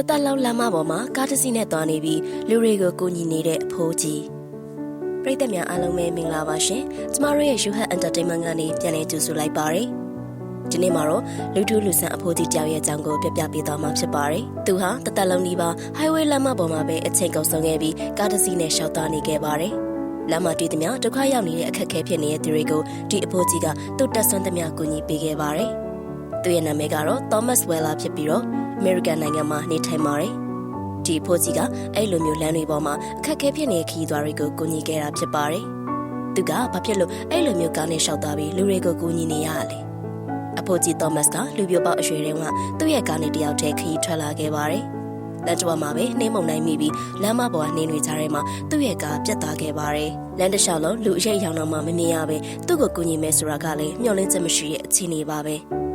တသက်လုံးလမ်းမပေါ်မှာကားတစ်စီးနဲ့သွားနေပြီးလူတွေကိုကူညီနေတဲ့အဖိုးကြီးပရိသတ်များအားလုံးပဲမင်္ဂလာပါရှင်ကျမတို့ရဲ့ You Have Entertainment ကနေပြန်လည်ကြိုဆိုလိုက်ပါရစေဒီနေ့မှာတော့လူထုလူဆန်အဖိုးကြီးကြောင်ရဲ့အကြောင်းကိုပြပြပေးသွားမှာဖြစ်ပါတယ်သူဟာတသက်လုံးဒီပါ highway လမ်းမပေါ်မှာပဲအချိန်ကုန်ဆုံးခဲ့ပြီးကားတစ်စီးနဲ့ရှောက်သွားနေခဲ့ပါတယ်လမ်းမတွေ့သမျှဒုက္ခရောက်နေတဲ့အခက်အခဲဖြစ်နေတဲ့သူတွေကိုဒီအဖိုးကြီးကသူ့တက်ဆွမ်းသမျှကူညီပေးခဲ့ပါတယ် သူရဲ့နာမည်ကတော့ Thomas Weller ဖြစ်ပြီးတော့ American နိုင်ငံမှာနေထိုင်ပါတယ်။ဒီဖိုးကြီးကအဲ့လိုမျိုးလမ်းတွေပေါ်မှာအခက်အခဲဖြစ်နေတဲ့ခီးသွားတွေကိုကူညီခဲ့တာဖြစ်ပါတယ်။သူကဘာဖြစ်လို့အဲ့လိုမျိုးကားနဲ့ရှောက်သွားပြီးလူတွေကိုကူညီနေရလဲ။အဖိုးကြီး Thomas ကလူပြိုပေါက်အရွယ်တုန်းကသူ့ရဲ့ကားနဲ့တယောက်တည်းခီးထွက်လာခဲ့ပါတယ်။လမ်းကျောမှာပဲနှင်းမုံနိုင်မိပြီးလမ်းမပေါ်ကနေနေကြတဲ့မှာသူ့ရဲ့ကားပြတ်သွားခဲ့ပါတယ်။လမ်းတစ်လျှောက်လုံးလူအရေးရောင်တော့မှမမြင်ရပဲသူ့ကိုကူညီမယ်ဆိုတာကလည်းမျှော်လင့်ချက်မရှိတဲ့အခြေအနေပါပဲ။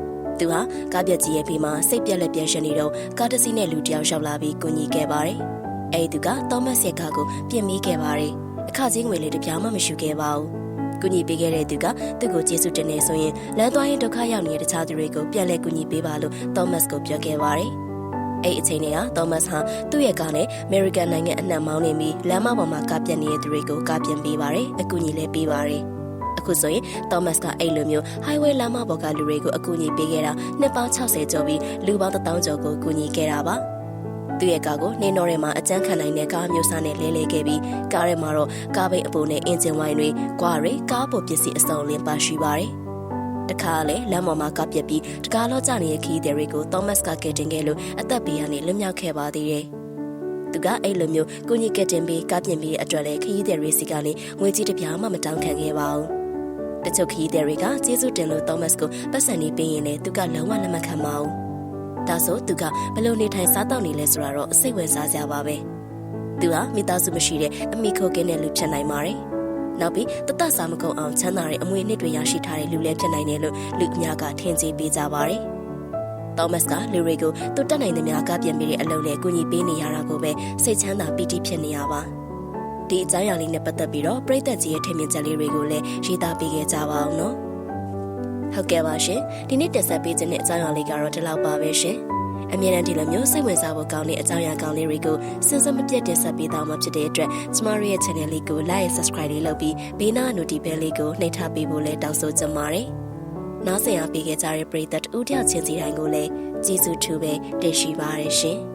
သူဟာကားပြက်ကြီးရဲ့ဘေးမှာစိတ်ပြက်လက်ပြက်ရှင်နေတော့ကားတစ်စီးနဲ့လူတစ်ယောက်ရောက်လာပြီးကူညီခဲ့ပါတယ်။အဲဒီသူကသောမတ်ရဲ့ကားကိုပြင်မိခဲ့ပါတယ်။အခကြီးငွေလေးတစ်ပြားမှမရှိခဲ့ပါဘူး။ကူညီပေးခဲ့တဲ့သူကသူ့ကိုကျေးဇူးတင်နေဆိုရင်လမ်းသွားရင်ဒုက္ခရောက်နေတဲ့တခြားသူတွေကိုပြန်လဲကူညီပေးပါလို့သောမတ်ကိုပြောခဲ့ပါတယ်။အဲ့အချိန်တွေကသောမတ်ဟာသူ့ရဲ့ကားနဲ့အမေရိကန်နိုင်ငံအနှံ့မောင်းနေပြီးလမ်းမပေါ်မှာကားပြက်နေတဲ့သူတွေကိုကားပြင်ပေးပါတယ်။အကူအညီလည်းပေးပါတယ်။ အခုဆိုရင် Thomas ကအဲ့လိုမျိုး highway လမ်းမပေါ်ကလူတွေကိုအကူအညီပေးခဲ့တာနှစ်ပေါင်း60ကျော်ပြီးလူပေါင်း1000ကျော်ကိုကူညီခဲ့တာပါသူ့ရဲ့ကားကိုနေတော်ထဲမှာအကျန်းခံနိုင်တဲ့ကားမျိုးစားနဲ့လဲလဲခဲ့ပြီးကားထဲမှာတော့ကားပိတ်အပိုနဲ့အင်ဂျင်ဝိုင်းတွေ၊ကွာတွေကားပေါ်ပစ္စည်းအစုံလင်းပါရှိပါတယ်တခါလေလမ်းပေါ်မှာကပြက်ပြီးတကားလောကြနေတဲ့ခီးသည်တွေကို Thomas ကကယ်တင်ခဲ့လို့အသက်ဘေးကနေလွတ်မြောက်ခဲ့ပါသေးတယ်။သူကအဲ့လိုမျိုးကိုကြီးကယ်တင်ပြီးကပြင်ပြီးအတွက်လေခီးသည်တွေစီကနေငွေကြီးတစ်ပြားမှမတောင်းခံခဲ့ပါဘူး။ တချို့ခီးသည်တွေကကျေးဇူးတင်လို့ Thomas ကိုပတ်စံနေပေးရင်လည်းသူကလုံးဝလက်မခံပါဘူး။ဒါဆိုသူကဘလို့နေထိုင်စားတော့နေလဲဆိုတာတော့စိတ်ဝင်စားစရာပါပဲ။သူဟာမိသားစုမရှိတဲ့အမိခိုကင်းတဲ့လူဖြစ်နိုင်ပါတယ်။နောက်ပြီးတသက်စာမကုန်အောင်ချမ်းသာတဲ့အမွေနှစ်တွေရရှိထားတဲ့လူလည်းဖြစ်နိုင်တယ်လို့လူအများကထင်ကြီးပေးကြပါတယ်။သောမတ်ကလူတွေကိုသူတက်နိုင်တဲ့များကပြင်ပေးတဲ့အလုပ်နဲ့ကူညီပေးနေရတာကိုပဲစိတ်ချမ်းသာပီတိဖြစ်နေရပါ ဒီအကြောင်းအရာလေးနဲ့ပတ်သက်ပြီးတော့ပြည်သက်ကြီးရဲ့ထင်မြင်ချက်လေးတွေကိုလည်းရေးသားပေးခဲ့ကြပါအောင်နော်ဟုတ်ကဲ့ပါရှင်ဒီနေ့တင်ဆက်ပေးခြင်းတဲ့အကြောင်းအရာလေးကတော့ဒီလောက်ပါပဲရှင်အမြဲတမ်းဒီလိုမျိုးစိတ်ဝင်စားဖို့ကောင်းတဲ့အကြောင်းအရာကောင်းလေးတွေကိုစဉ်ဆက်မပြတ်တင်ဆက်ပေးသွားမှာဖြစ်တဲ့အတွက်ကျမတို့ရဲ့ channel လေးကို like and subscribe လေးလုပ်ပြီးဘေးနား notification လေးကိုနှိပ်ထားပေးဖို့လည်းတောင်းဆိုချင်ပါတယ်။နောက်ဆက်ရပေးခဲ့ကြတဲ့ပရိသတ်ဦးတယောက်ချင်းစီတိုင်းကိုလည်းကျေးဇူးထူးပဲတင်ရှိပါရရှင်။